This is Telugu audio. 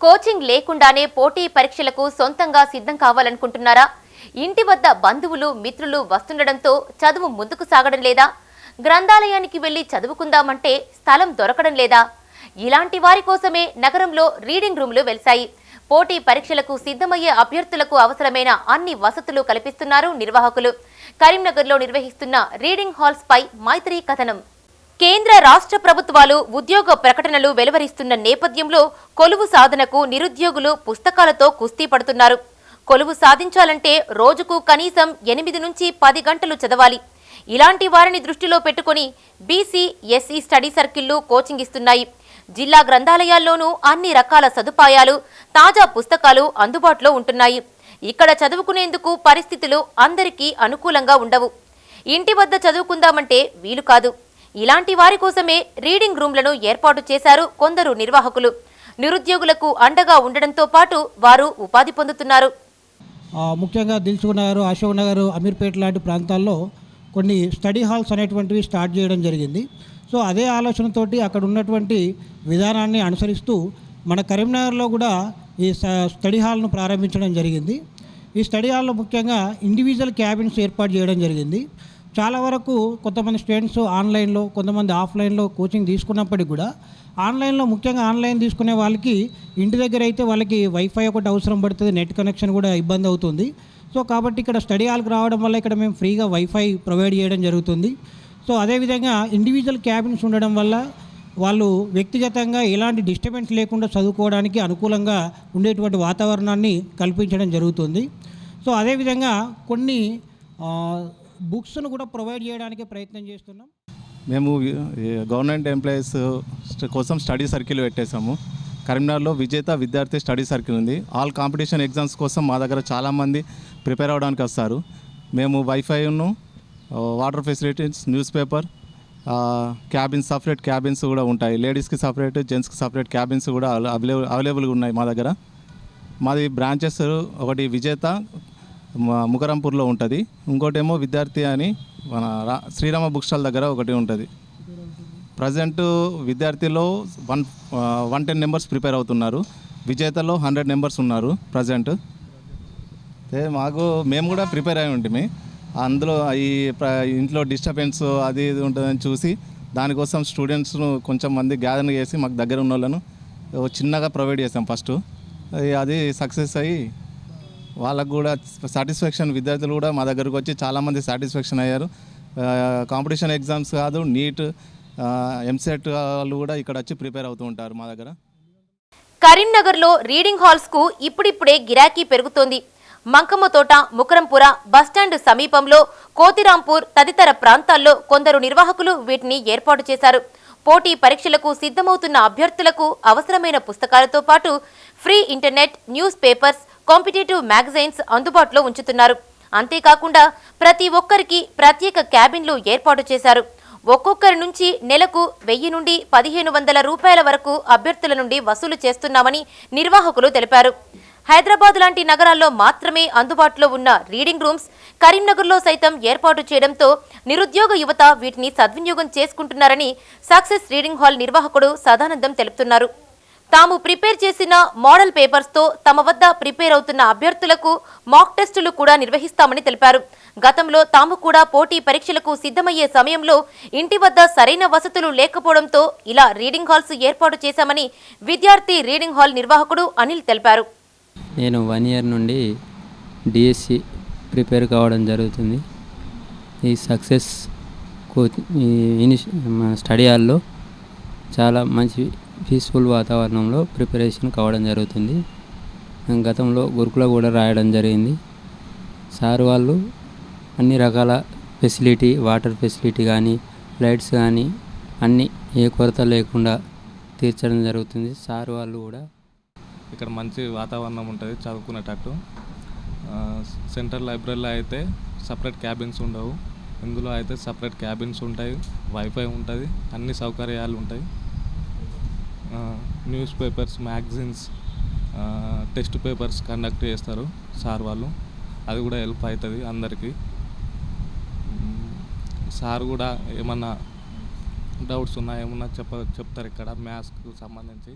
కోచింగ్ లేకుండానే పోటీ పరీక్షలకు సొంతంగా సిద్ధం కావాలనుకుంటున్నారా? ఇంటి వద్ద బంధువులు మిత్రులు వస్తుండడంతో చదువు ముందుకు సాగడం లేదా? గ్రంథాలయానికి వెళ్ళి చదువుకుందామంటే స్థలం దొరకడం లేదా? ఇలాంటి వారి కోసమే నగరంలో రీడింగ్ రూమ్లు వెలిశాయి. పోటీ పరీక్షలకు సిద్ధమయ్యే అభ్యర్థులకు అవసరమైన అన్ని వసతులు కల్పిస్తున్నారు నిర్వాహకులు. కరీంనగర్లో నిర్వహిస్తున్న రీడింగ్ హాల్స్ పై మైత్రి కథనం. కేంద్ర రాష్ట్ర ప్రభుత్వాలు ఉద్యోగ ప్రకటనలు వెలువరిస్తున్న నేపథ్యంలో కొలువు సాధనకు నిరుద్యోగులు పుస్తకాలతో కుస్తీ పడుతున్నారు. కొలువు సాధించాలంటే రోజుకు కనీసం ఎనిమిది నుంచి పది గంటలు చదవాలి. ఇలాంటి వారిని దృష్టిలో పెట్టుకుని బీసీ ఎస్సీ స్టడీ సర్కిళ్ళు కోచింగ్ ఇస్తున్నాయి. జిల్లా గ్రంథాలయాల్లోనూ అన్ని రకాల సదుపాయాలు తాజా పుస్తకాలు అందుబాటులో ఉంటున్నాయి. ఇక్కడ చదువుకునేందుకు పరిస్థితులు అందరికీ అనుకూలంగా ఉండవు. ఇంటి వద్ద చదువుకుందామంటే వీలు కాదు. ఇలాంటి వారి కోసమే రీడింగ్ రూమ్లను ఏర్పాటు చేశారు కొందరు నిర్వాహకులు. నిరుద్యోగులకు అండగా ఉండడంతో పాటు వారు ఉపాధి పొందుతున్నారు. ముఖ్యంగా దిల్సుఖ్ నగర్ అశోక్ నగర్ అమీర్పేట లాంటి ప్రాంతాల్లో కొన్ని స్టడీ హాల్స్ అనేటువంటివి స్టార్ట్ చేయడం జరిగింది. సో అదే ఆలోచనతోటి అక్కడ ఉన్నటువంటి విధానాన్ని అనుసరిస్తూ మన కరీంనగర్లో కూడా ఈ స- స్టడీ హాల్ను ప్రారంభించడం జరిగింది. ఈ స్టడీ హాల్లో ముఖ్యంగా ఇండివిజువల్ క్యాబిన్స్ ఏర్పాటు చేయడం జరిగింది. చాలా వరకు కొంతమంది స్టూడెంట్స్ ఆన్లైన్లో కొంతమంది ఆఫ్లైన్లో కోచింగ్ తీసుకున్నప్పటికీ కూడా ఆన్లైన్లో ముఖ్యంగా ఆన్లైన్ తీసుకునే వాళ్ళకి ఇంటి దగ్గర అయితే వాళ్ళకి వైఫై ఒకటి అవసరం పడుతుంది నెట్ కనెక్షన్ కూడా ఇబ్బంది అవుతుంది. సో కాబట్టి ఇక్కడ స్టడీ హాల్కి రావడం వల్ల ఇక్కడ మేము ఫ్రీగా వైఫై ప్రొవైడ్ చేయడం జరుగుతుంది. సో అదేవిధంగా ఇండివిజువల్ క్యాబిన్స్ ఉండడం వల్ల వాళ్ళు వ్యక్తిగతంగా ఎలాంటి డిస్టర్బెన్స్ లేకుండా చదువుకోవడానికి అనుకూలంగా ఉండేటువంటి వాతావరణాన్ని కల్పించడం జరుగుతుంది. సో అదేవిధంగా కొన్ని బుక్స్ను కూడా ప్రొవైడ్ చేయడానికి ప్రయత్నం చేస్తున్నాం. మేము గవర్నమెంట్ ఎంప్లాయీస్ కోసం స్టడీ సర్కిల్ పెట్టేశాము. కరీంనగర్లో విజేత విద్యార్థి స్టడీ సర్కిల్ ఉంది. ఆల్ కాంపిటీషన్ ఎగ్జామ్స్ కోసం మా దగ్గర చాలామంది ప్రిపేర్ అవ్వడానికి వస్తారు. మేము వైఫైను water facilities news paper cabins separate cabins కూడా ఉంటాయి. లేడీస్కి సపరేట్ జెంట్స్కి సపరేట్ క్యాబిన్స్ కూడా అవైలబుల్ అవైలబుల్గా ఉన్నాయి మా దగ్గర. మాది బ్రాంచెస్ ఒకటి విజేత ముకరంపూర్లో ఉంటుంది. ఇంకోటేమో విద్యార్థి అని మన రా- శ్రీరామ బుక్ స్టాల్ దగ్గర ఒకటి ఉంటుంది. Present విద్యార్థిలో one one ten numbers prepare అవుతున్నారు. విజేతలో హండ్రెడ్ నెంబర్స్ ఉన్నారు ప్రజెంట్ అయితే మాకు మేము కూడా ప్రిపేర్ అయి ఉంటుంది అందులో ఈ ప్ర- ఇంట్లో డిస్టర్బెన్స్ అది ఇది ఉంటుందని చూసి దానికోసం స్టూడెంట్స్ను కొంచెం మంది గ్యాదర్ చేసి మాకు దగ్గర ఉన్న వాళ్ళను ఓ చిన్నగా ప్రొవైడ్ చేసాం ఫస్ట్ అది సక్సెస్ అయ్యి వాళ్ళకు కూడా సాటిస్ఫాక్షన్ విద్యార్థులు కూడా మా దగ్గరకు వచ్చి చాలామంది సాటిస్ఫాక్షన్ అయ్యారు. కాంపిటీషన్ ఎగ్జామ్స్ కాదు నీట్ ఎంసెట్ వాళ్ళు కూడా ఇక్కడ వచ్చి ప్రిపేర్ అవుతూ ఉంటారు మా దగ్గర. కరీంనగర్లో రీడింగ్ హాల్స్కు ఇప్పుడిప్పుడే గిరాకీ పెరుగుతోంది. మంకమ్మతోట ముకరంపుర బస్టాండ్ సమీపంలో కోతిరాంపూర్ తదితర ప్రాంతాల్లో కొందరు నిర్వాహకులు వీటిని ఏర్పాటు చేశారు. పోటీ పరీక్షలకు సిద్ధమవుతున్న అభ్యర్థులకు అవసరమైన పుస్తకాలతో పాటు free internet news papers competitive magazines అందుబాటులో ఉంచుతున్నారు. అంతేకాకుండా ప్రతి ఒక్కరికి ప్రత్యేక క్యాబిన్లు ఏర్పాటు చేశారు. ఒక్కొక్కరి నుంచి నెలకు వెయ్యి నుండి పదిహేను వందల రూపాయల వరకు అభ్యర్థుల నుండి వసూలు చేస్తున్నామని నిర్వాహకులు తెలిపారు. హైదరాబాద్ లాంటి నగరాల్లో మాత్రమే అందుబాటులో ఉన్న రీడింగ్ రూమ్స్ కరీంనగర్లో సైతం ఏర్పాటు చేయడంతో నిరుద్యోగ యువత వీటిని సద్వినియోగం చేసుకుంటున్నారని సక్సెస్ రీడింగ్ హాల్ నిర్వాహకుడు సదానందం తెలుపుతున్నారు. తాము ప్రిపేర్ చేసిన మోడల్ పేపర్స్తో తమ వద్ద ప్రిపేర్ అవుతున్న అభ్యర్థులకు మాక్ టెస్టులు కూడా నిర్వహిస్తామని తెలిపారు. గతంలో తాము కూడా పోటీ పరీక్షలకు సిద్ధమయ్యే సమయంలో ఇంటి వద్ద సరైన వసతులు లేకపోవడంతో ఇలా రీడింగ్ హాల్స్ ఏర్పాటు చేశామని విద్యార్థి రీడింగ్ హాల్ నిర్వాహకుడు అనిల్ తెలిపారు. నేను వన్ ఇయర్ నుండి డిఎస్సి ప్రిపేర్ కావడం జరుగుతుంది. ఈ సక్సెస్ కోచ్ ఇనిష్ మన స్టడీ హాల్లో చాలా మంచి పీస్ఫుల్ వాతావరణంలో ప్రిపరేషన్ కావడం జరుగుతుంది. గతంలో గురుకుల కూడా రాయడం జరిగింది. సార్ వాళ్ళు అన్ని రకాల ఫెసిలిటీ వాటర్ ఫెసిలిటీ కానీ లైట్స్ కానీ అన్నీ ఏ కొరత లేకుండా తీర్చడం జరుగుతుంది. సార్ వాళ్ళు కూడా ఇక్కడ మంచి వాతావరణం ఉంటుంది చదువుకునేటట్టు సెంట్రల్ లైబ్రరీలో అయితే సపరేట్ క్యాబిన్స్ ఉండవు. ఇందులో అయితే సపరేట్ క్యాబిన్స్ ఉంటాయి వైఫై ఉంటుంది అన్ని సౌకర్యాలు ఉంటాయి. News papers magazines test papers conduct చేస్తారు సార్ వాళ్ళు. అది కూడా హెల్ప్ అవుతుంది అందరికీ. సార్ కూడా ఏమన్నా డౌట్స్ ఉన్నా ఏమన్నా చెప్ప చెప్తారు ఇక్కడ మ్యాథ్స్కు సంబంధించి.